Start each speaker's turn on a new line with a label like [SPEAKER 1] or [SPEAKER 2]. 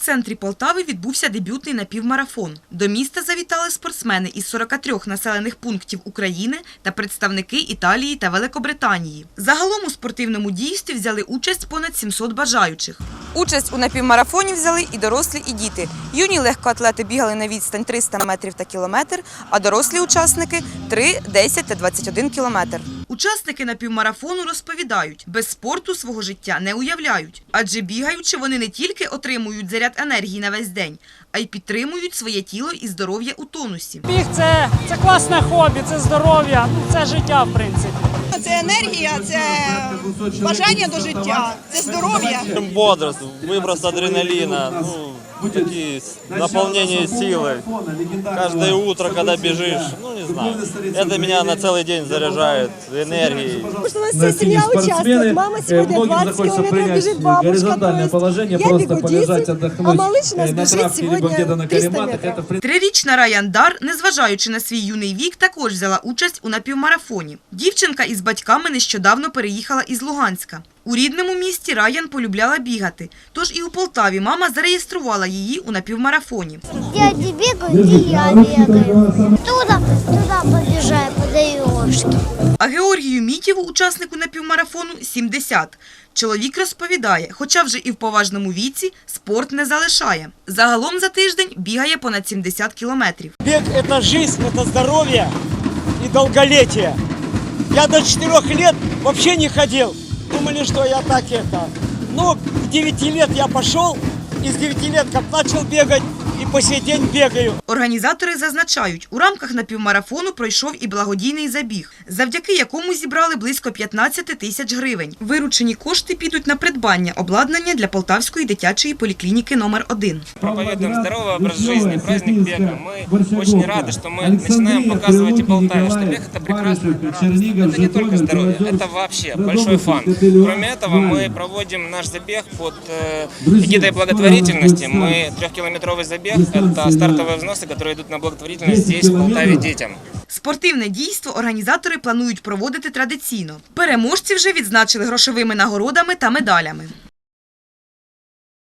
[SPEAKER 1] центрі Полтави відбувся дебютний напівмарафон. До міста завітали спортсмени із 43 населених пунктів України та представники Італії та Великобританії. Загалом у спортивному дійстві взяли участь понад 700 бажаючих. Участь у напівмарафоні взяли і дорослі, і діти. Юні легкоатлети бігали на відстань 300 метрів та кілометр, а дорослі учасники 3, 10 та 21 кілометр. Учасники напівмарафону розповідають, без спорту свого життя не уявляють, адже бігаючи, вони не тільки отримують заряд енергії на весь день, а й підтримують своє тіло і здоров'я у тонусі.
[SPEAKER 2] Біг це, це класне хобі, це здоров'я, ну це життя, в принципі.
[SPEAKER 3] Це енергія, це бажання до життя, це здоров'я.
[SPEAKER 4] Бодрость, выброс адреналина, ну, такие с- наполнение силой. Каждое утро, когда бежишь, ну не знаю, это меня на целый день заряжает энергией.
[SPEAKER 5] Потому что у нас
[SPEAKER 6] на
[SPEAKER 5] вся семья
[SPEAKER 6] синие
[SPEAKER 5] участвует.
[SPEAKER 6] спортсмены.
[SPEAKER 5] Мама
[SPEAKER 6] Э,
[SPEAKER 5] сегодня
[SPEAKER 6] Многим
[SPEAKER 5] 20
[SPEAKER 6] захочется
[SPEAKER 5] километров
[SPEAKER 6] принять
[SPEAKER 5] бежит, бабушка.
[SPEAKER 6] горизонтальное
[SPEAKER 5] то есть
[SPEAKER 6] положение,
[SPEAKER 5] я
[SPEAKER 6] просто
[SPEAKER 5] бегу
[SPEAKER 6] полежать,
[SPEAKER 5] 10,
[SPEAKER 6] отдохнуть.
[SPEAKER 5] а малыш у нас
[SPEAKER 6] э, на
[SPEAKER 5] бежит
[SPEAKER 6] травке, либо
[SPEAKER 5] сегодня
[SPEAKER 6] где-то на
[SPEAKER 5] 300
[SPEAKER 6] карематах.
[SPEAKER 5] метров.
[SPEAKER 6] Это, в принципе,
[SPEAKER 1] Трирічна Раян Дар, незважаючи на свій юний вік, також взяла участь у напівмарафоні. Дівчинка із батьками нещодавно переїхала із Луганська. У рідному місті Раян полюбляла бігати, тож і у Полтаві мама зареєструвала її у напівмарафоні.
[SPEAKER 7] Дяди бегают, и я бегаю. Туда, туда побежаю по.
[SPEAKER 1] А Георгію Мітєву, учаснику напівмарафону, 70. Чоловік розповідає, хоча вже і в поважному віці спорт не залишає. Загалом за тиждень бігає понад 70 кілометрів.
[SPEAKER 2] Бег – это жизнь, это здоровье и долголетие. Я до 4 лет вообще не ходил. Думали, что я так это. Но в 9 лет я пошел, и с 9 лет как начал бегать, и по сей день бегаю.
[SPEAKER 1] Організатори зазначають, у рамках напівмарафону пройшов і благодійний забіг, завдяки якому зібрали близько 15 тисяч гривень. Виручені кошти підуть на придбання обладнання для Полтавської дитячої поліклініки номер 1
[SPEAKER 8] проповедуем здоровый образ жизни, праздник бега. Мы очень рады, что мы начинаем показывать и Полтаве, что бег это прекрасное Это не только здоровье, это вообще большой фан. Кроме этого, мы проводим наш забег под э, эгидой благотворительности. Мы трехкилометровый забег, это стартовые взносы, которые идут на благотворительность здесь, в Полтаве, детям.
[SPEAKER 1] Спортивне дійство організатори планують проводити традиційно. Переможці вже відзначили грошовими нагородами та медалями.